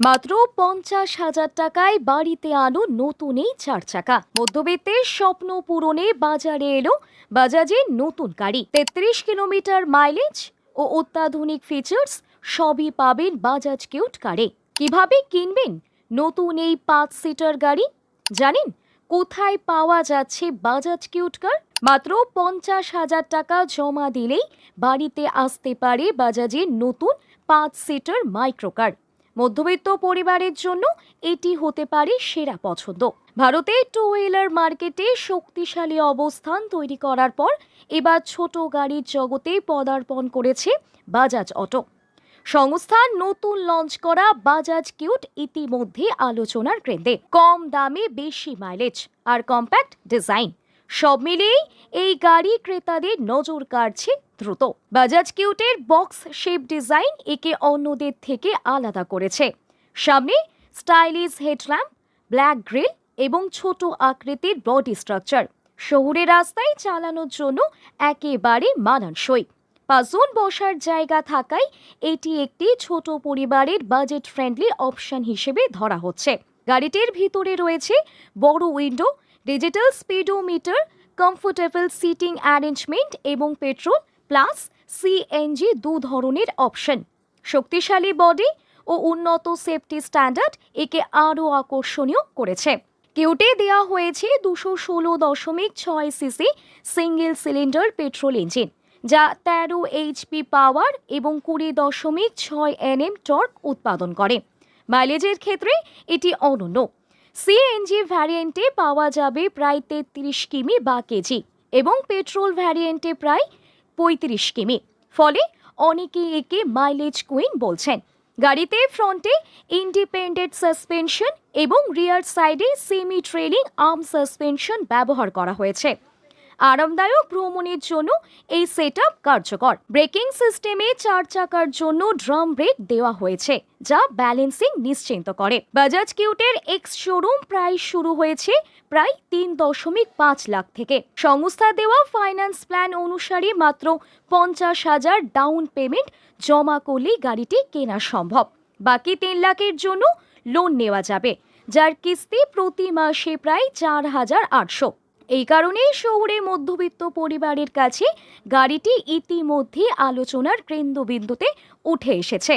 মাত্র পঞ্চাশ হাজার টাকায় বাড়িতে আনো নতুন এই চার চাকা মধ্যবিত্তের স্বপ্ন পূরণে বাজারে এলো বাজাজের নতুন গাড়ি। তেত্রিশ কিলোমিটার মাইলেজ ও অত্যাধুনিক ফিচার্স সবই পাবেন বাজাজ কিউট কারে। কীভাবে কিনবেন নতুন এই পাঁচ সিটার গাড়ি? জানেন কোথায় পাওয়া যাচ্ছে বাজাজ কিউট কার? মাত্র পঞ্চাশ হাজার টাকা জমা দিলেই বাড়িতে আসতে পারে বাজাজের নতুন পাঁচ সিটার মাইক্রো কার। মধ্যবিত্ত পরিবারের জন্য এটি হতে পারে সেরা পছন্দ। ভারতে টু হুইলার মার্কেটে শক্তিশালী অবস্থান তৈরি করার পর এবার ছোট গাড়ির জগতে পদার্পণ করেছে বাজাজ অটো। সংস্থার নতুন লঞ্চ করা বাজাজ কিউট ইতিমধ্যে আলোচনার কেন্দ্রে। কম দামে বেশি মাইলেজ আর কম্প্যাক্ট ডিজাইন সব মিলিয়েই এই গাড়ি ক্রেতাদের নজর কাড়ছে দ্রুত। বাজাজ কিউটের বক্স শেপ ডিজাইন একে অন্যদের থেকে আলাদা করেছে। সামনে স্টাইলিশ হেডল্যাম্প, ব্ল্যাক গ্রিল এবং ছোট আকৃতির বডি স্ট্রাকচার। শহুরে রাস্তায় চালানোর জন্য একেবারে মানানসই। পাঁচজন বসার জায়গা থাকায় এটি একটি ছোট পরিবারের বাজেট ফ্রেন্ডলি অপশন হিসেবে ধরা হচ্ছে। গাড়িটির ভিতরে রয়েছে বড় window, digital speedometer, comfortable seating arrangement এবং পেট্রোল প্লাস সিএনজি দু ধরনের অপশন শক্তিশালী বডি ও উন্নত সেফটি স্ট্যান্ডার্ড একে আরও আকর্ষণীয় করেছে। কিউটে দেওয়া হয়েছে দুশো ষোলো দশমিক ছয় CC single cylinder petrol engine যা তেরো এইচপি পাওয়ার এবং কুড়ি দশমিক ছয় এনএম টর্ক উৎপাদন করে। মাইলেজের ক্ষেত্রে এটি অনন্য। সিএনজি ভ্যারিয়েন্টে পাওয়া যাবে প্রায় তেত্রিশ কিমি বা কেজি এবং পেট্রোল ভ্যারিয়েন্টে প্রায় পঁয়ত্রিশ কিমি। ফলে অনেকে একে মাইলেজ কুইন বলছেন। গাড়িতে ফ্রন্টে ইন্ডিপেন্ডেন্ট সাসপেনশন এবং রিয়ার সাইডে সেমি ট্রেলিং আর্ম সাসপেনশন ব্যবহার করা হয়েছে। আরামদায়ক ভ্রমণের জন্য এই সেট কার্যকর। ব্রেকিং সিস্টেমে চার চাকার জন্য ড্রাম ব্রেক দেওয়া হয়েছে, যা ব্যালেন্সিং নিশ্চিন্ত করে। বাজাজ কিউটের এক্স শোরুম প্রায় শুরু হয়েছে প্রায় তিন দশমিক পাঁচ লাখ থেকে। সংস্থা দেওয়া ফাইন্যান্স প্ল্যান অনুসারে মাত্র পঞ্চাশ হাজার ডাউন পেমেন্ট জমা করলেই গাড়িটি কেনা সম্ভব। বাকি তিন লাখের জন্য লোন নেওয়া যাবে, যার কিস্তি প্রতি মাসে প্রায় চার হাজার আটশো। এই কারণেই শহুরে মধ্যবিত্ত পরিবারের কাছে গাড়িটি ইতিমধ্যে আলোচনার কেন্দ্রবিন্দুতে উঠে এসেছে।